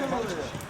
Çeviri ve Altyazı M.K.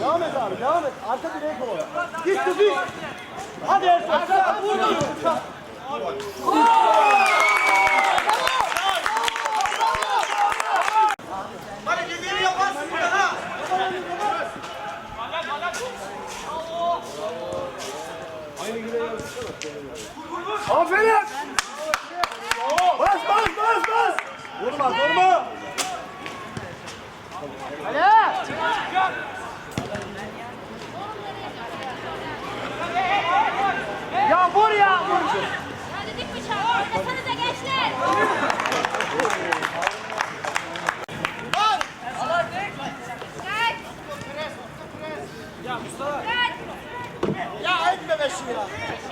Devam et abi, devam et. Arka direğe kovala. Git Tufi. Hadi Ersan, sen vur. Aferin. Bas bas bas bas. Vurma vurma. Ya vur ya vur. Hadi dik bıçak. Oynasanıza gençler. Kaç. Kaç. Ya etme be şunu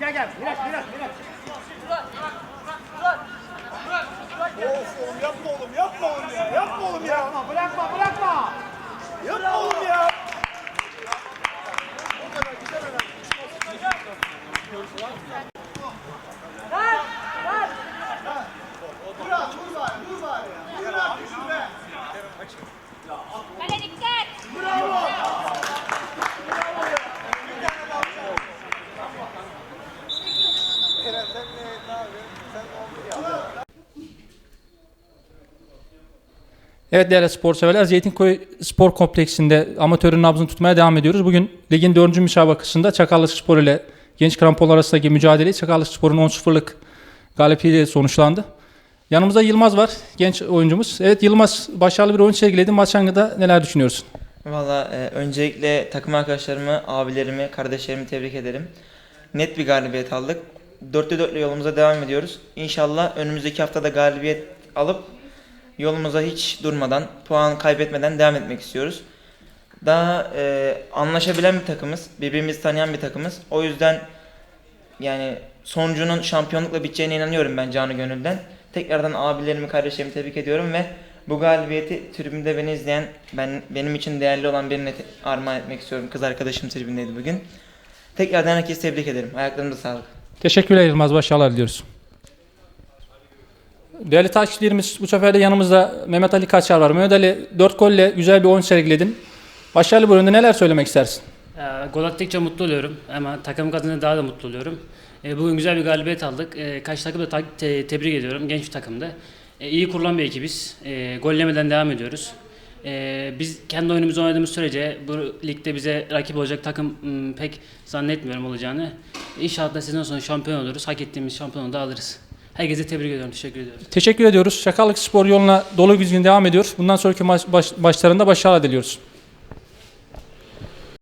Gel gel. Biraz biraz biraz. Of oğlum yapma oğlum yapma oğlum ya. Yapma oğlum ya. Bırakma bırakma bırakma. Yapma oğlum ya. Kale. Evet değerli spor severler Zeytinköy Spor Kompleksinde amatörün nabzını tutmaya devam ediyoruz. Bugün ligin 4. müsabakasında Çakallık Spor ile Genç Krampol arasındaki mücadeleyi Çakallık Spor'un 10-0'lık galibiyetiyle sonuçlandı. Yanımızda Yılmaz var, genç oyuncumuz. Evet Yılmaz başarılı bir oyun sergiledin. Maç hakkında neler düşünüyorsun? Valla e, öncelikle takım arkadaşlarımı, abilerimi, kardeşlerimi tebrik ederim. Net bir galibiyet aldık. Dörtte dörtle yolumuza devam ediyoruz. İnşallah önümüzdeki haftada galibiyet alıp yolumuza hiç durmadan, puan kaybetmeden devam etmek istiyoruz. Daha e, anlaşabilen bir takımız, birbirimizi tanıyan bir takımız. O yüzden yani sonucunun şampiyonlukla biteceğine inanıyorum ben canı gönülden. Tekrardan abilerimi, kardeşlerimi tebrik ediyorum ve bu galibiyeti tribünde beni izleyen, ben benim için değerli olan birine te- armağan etmek istiyorum. Kız arkadaşım tribündeydi bugün. Tekrardan herkesi tebrik ederim. Ayaklarınıza sağlık. Teşekkürler Yılmaz, başarılar diliyoruz. Değerli takipçilerimiz bu sefer de yanımızda Mehmet Ali Kaçar var. Mehmet Ali 4 golle güzel bir oyun sergiledin. Başarılı bir oyunda neler söylemek istersin? Ee, Gol attıkça mutlu oluyorum ama takım kazanınca daha da mutlu oluyorum. E, bugün güzel bir galibiyet aldık. E, kaç takımı da ta- te- tebrik ediyorum. Genç bir takımdı. E, iyi kurulan bir ekibiz. E, gollemeden devam ediyoruz. E, biz kendi oyunumuzu oynadığımız sürece bu ligde bize rakip olacak takım m, pek zannetmiyorum olacağını. İnşallah da sezon sonu şampiyon oluruz. Hak ettiğimiz şampiyonu da alırız. Herkese tebrik ediyorum. Teşekkür ediyorum. Teşekkür ediyoruz. Çakallık Spor yoluna dolu düzgün devam ediyor. Bundan sonraki maç baş- başlarında başarılar diliyoruz.